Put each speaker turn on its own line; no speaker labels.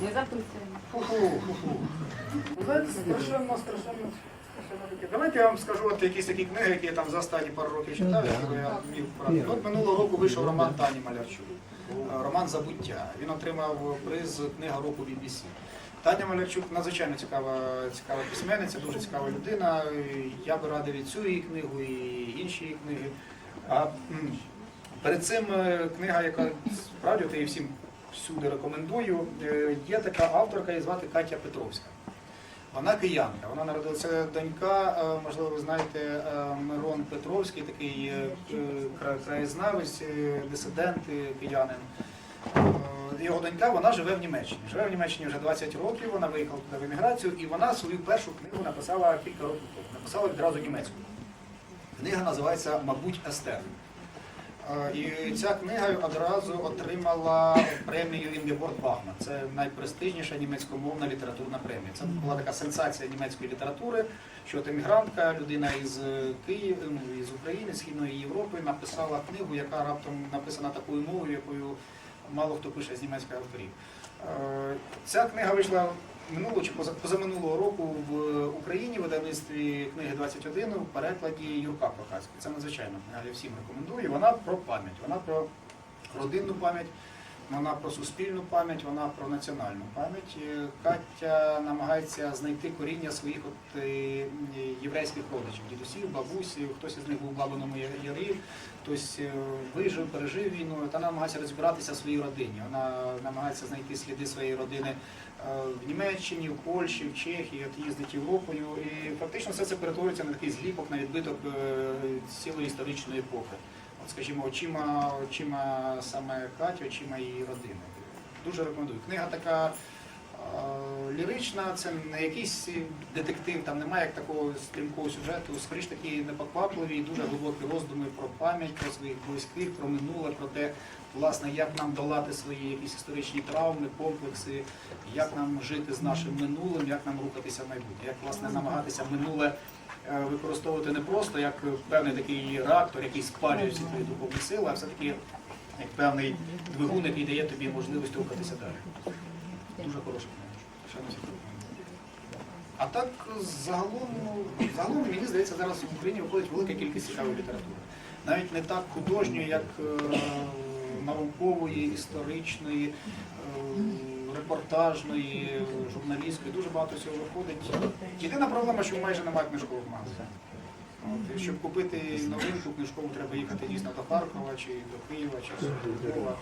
Не
страшенно, страшенно. страшенно. Давайте я вам скажу от якісь такі книги, які я там за останні пару років читав, які я вмів брати. От минулого року вийшов роман Тані Малярчук. Е, Роман Забуття. Він отримав приз книга року BBC. Таня Малярчук надзвичайно цікава, цікава письменниця, дуже цікава людина. Я би радив і цю її книгу, і інші її книги. А перед цим е, книга, яка справді її всім всюди рекомендую, е, є така авторка, її звати Катя Петровська. Вона киянка, вона народилася донька, е, можливо, ви знаєте, е, Мирон Петровський, такий кра- краєзнавець, дисидент, киянин. Його донька вона живе в Німеччині. Живе в Німеччині вже 20 років, вона виїхала туди в еміграцію, і вона свою першу книгу написала кілька років тому. Написала відразу німецькою. Книга називається Мабуть, Естер. Е, І ця книга одразу отримала премію Інгеборг Бахман. Це найпрестижніша німецькомовна літературна премія. Це була така сенсація німецької літератури, що от емігрантка, людина із Києва, ну, із України, Східної Європи, написала книгу, яка раптом написана такою мовою, якою мало хто пише з німецьких авторів. Е, Ця книга вийшла минулого чи поза- позаминулого року в Україні видавництві книги 21 в перекладі Юрка Прохацького. Це надзвичайно я всім рекомендую. Вона про пам'ять, вона про родинну пам'ять, вона про суспільну пам'ять, вона про національну пам'ять. Е, Катя намагається знайти коріння своїх от, е, єврейських родичів, дідусів, бабусів, хтось із них був Бабиному Ярі, хтось е, вижив, пережив війну, та вона намагається розбиратися в своїй родині. Вона намагається знайти сліди своєї родини в Німеччині, в Польщі, в Чехії, от їздить Європою. І фактично все це перетворюється на такий зліпок, на відбиток цілої історичної епохи. Скажімо, очима, очима саме Каті, очима її родини. Дуже рекомендую. Книга така е, лірична, це не якийсь детектив, там немає як такого стрімкого сюжету, скоріш такі непоквапливі, дуже глибокі роздуми про пам'ять, про своїх близьких, про минуле, про те, власне, як нам долати свої якісь історичні травми, комплекси, як нам жити з нашим минулим, як нам рухатися в майбутнє, як власне намагатися минуле використовувати не просто як певний такий реактор, який спалює всі твої духовні сили, а все-таки як певний двигун, який дає тобі можливість рухатися далі. Дуже хороша рекомендую. А так загалом, ну, загалом мені здається, зараз в Україні виходить велика кількість цікавої літератури. Навіть не так художньої, як е, наукової, історичної, е, репортажної, журналістської. Дуже багато всього виходить. Єдина проблема, що майже немає книжкових магазинів. Щоб купити новинку книжкову, треба їхати дійсно до Харкова, чи до Києва, чи до Львова.